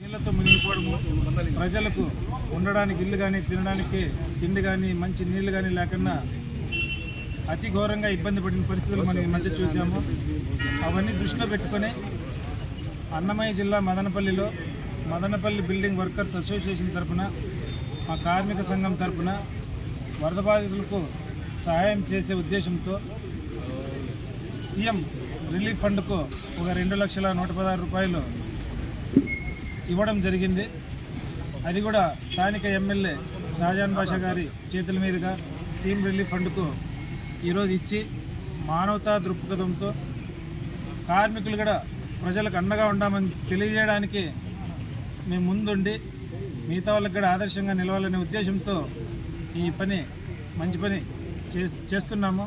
నీళ్ళతో మునిగిపోవడము ప్రజలకు ఉండడానికి ఇల్లు కానీ తినడానికి తిండి కానీ మంచి నీళ్ళు కానీ లేకుండా అతి ఘోరంగా ఇబ్బంది పడిన పరిస్థితులు మనం ఈ మధ్య చూసాము అవన్నీ దృష్టిలో పెట్టుకొని అన్నమయ్య జిల్లా మదనపల్లిలో మదనపల్లి బిల్డింగ్ వర్కర్స్ అసోసియేషన్ తరపున మా కార్మిక సంఘం తరపున వరద బాధితులకు సహాయం చేసే ఉద్దేశంతో సీఎం రిలీఫ్ ఫండ్కు ఒక రెండు లక్షల నూట పదహారు రూపాయలు ఇవ్వడం జరిగింది. అది కూడా స్థానిక ఎమ్మెల్యే షాజాన్ బాషా గారి చేతుల మీదుగా సీఎం రిలీఫ్ ఫండ్కు ఈరోజు ఇచ్చి మానవతా దృక్పథంతో కార్మికులు కూడా ప్రజలకు అండగా ఉండామని తెలియజేయడానికి మేము ముందుండి మిగతా వాళ్ళకి కూడా ఆదర్శంగా నిలవాలనే ఉద్దేశంతో ఈ పని మంచి పని చే- చేస్తున్నాము.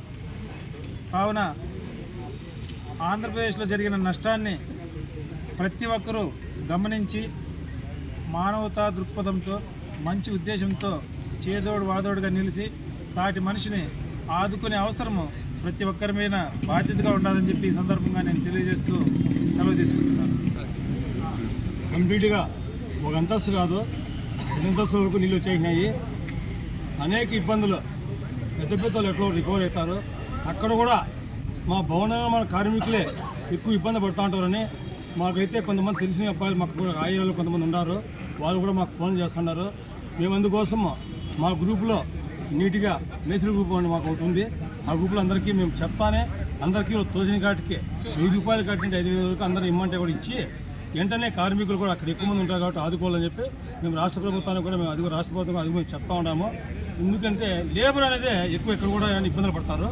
కావున ఆంధ్రప్రదేశ్లో జరిగిన నష్టాన్ని ప్రతి ఒక్కరూ గమనించి మానవతా దృక్పథంతో మంచి ఉద్దేశంతో చేదోడు వాదోడుగా నిలిచి సాటి మనిషిని ఆదుకునే అవసరము ప్రతి ఒక్కరి మీద బాధ్యతగా ఉండాలని చెప్పి ఈ సందర్భంగా నేను తెలియజేస్తూ సెలవు తీసుకుంటున్నాను. కంప్లీట్గా ఒక అంతస్తు కాదు రెండంతస్తు వరకు నీళ్ళు వచ్చేసినాయి. అనేక ఇబ్బందులు పెద్ద పెద్దలు ఎక్కడో రికవర్ అవుతారు. అక్కడ కూడా మా భవన మన కార్మికులే ఎక్కువ ఇబ్బంది పడుతూ ఉంటారని మాకైతే కొంతమంది తెలిసిన అబ్బాయిలు మాకు కూడా ఆయిలు కొంతమంది ఉన్నారు వాళ్ళు కూడా మాకు ఫోన్ చేస్తున్నారు. మేము అందుకోసం మా గ్రూప్లో నీట్గా మేస్త్రి గ్రూప్ అని మాకు ఒకటి ఉంది. ఆ గ్రూప్లో అందరికీ మేము చెప్తానే అందరికీ తోచిన కాటికి వెయ్యి రూపాయలు కట్టింటే ఐదు వేల వరకు అందరూ ఇమ్మంటే కూడా ఇచ్చి వెంటనే కార్మికులు కూడా అక్కడ ఎక్కువ మంది ఉంటారు కాబట్టి ఆదుకోవాలని చెప్పి మేము రాష్ట్ర ప్రభుత్వానికి కూడా మేము అది రాష్ట్ర ప్రభుత్వం అది మేము చెప్తా ఉన్నాము. ఎందుకంటే లేబర్ అనేది ఎక్కువ ఎక్కడ కూడా ఇబ్బందులు పడతారు.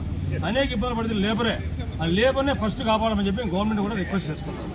అనేక ఇబ్బందులు పడితే లేబరే ఆ లేబర్నే ఫస్ట్ కాపాడమని చెప్పి గవర్నమెంట్ కూడా రిక్వెస్ట్ చేసుకుంటాం